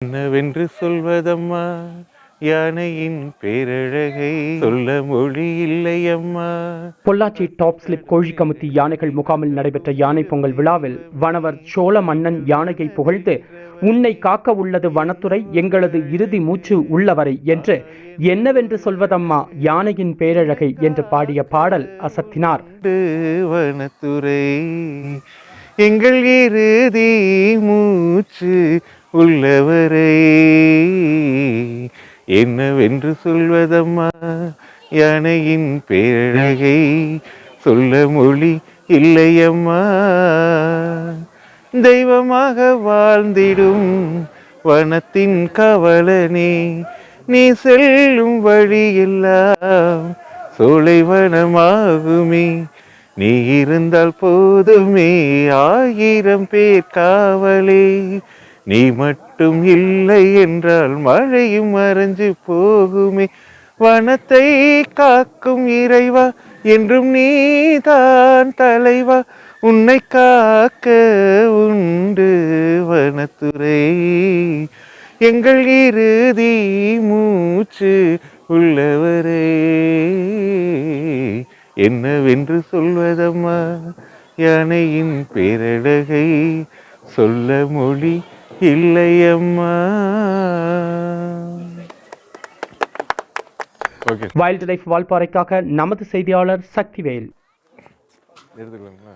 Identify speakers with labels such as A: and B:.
A: என்னவென்று சொல்வதம்மா? யானையின் பேரழகை சொல்ல மொழி இல்லையம்மா.
B: பொள்ளாச்சி டாப் ஸ்லிப் கோழிக்கமுத்தி யானைகள் முகாமில் நடைபெற்ற யானை பொங்கல் விழாவில் வனவர் சோழ மன்னன் யானையை புகழ்ந்து உன்னை காக்க உள்ளது வனத்துறை எங்களது இறுதி மூச்சு உள்ளவரை என்று என்னவென்று சொல்வதம்மா? யானையின் பேரழகை என்று பாடிய பாடல் அசத்தினார்.
A: வனத்துறை எங்கள் இறுதி மூச்சு உள்ளவரை. என்னவென்று சொல்வதம்மா? யானையின் பேழகை சொல்ல மொழி இல்லையம்மா. தெய்வமாக வாழ்ந்திடும் வனத்தின் கவலனே நீ செல்லும் வழியெல்லாம் சோலைவனமாகுமே நீ இருந்தால் போதுமே ஆயிரம் பேர் காவலே. நீ மட்டும் இல்லை என்றால் மழையும் மறைஞ்சு போகுமே. வனத்தை காக்கும் இறைவா என்றும் நீதான் தலைவா. உன்னை காக்க உண்டு வனத்துறை. எங்கள் இறுதி மூச்சு உள்ளவரே. என்னவென்று சொல்வதம்மா? யானையின் பேரழகை சொல்ல மொழி இல்லையம்மா. ஓகே
B: வைல்ட் லைஃப் வால்பாறைக்காக நமது செய்தியாளர் சக்திவேல்.
A: எடுத்துக்கலாங்களா?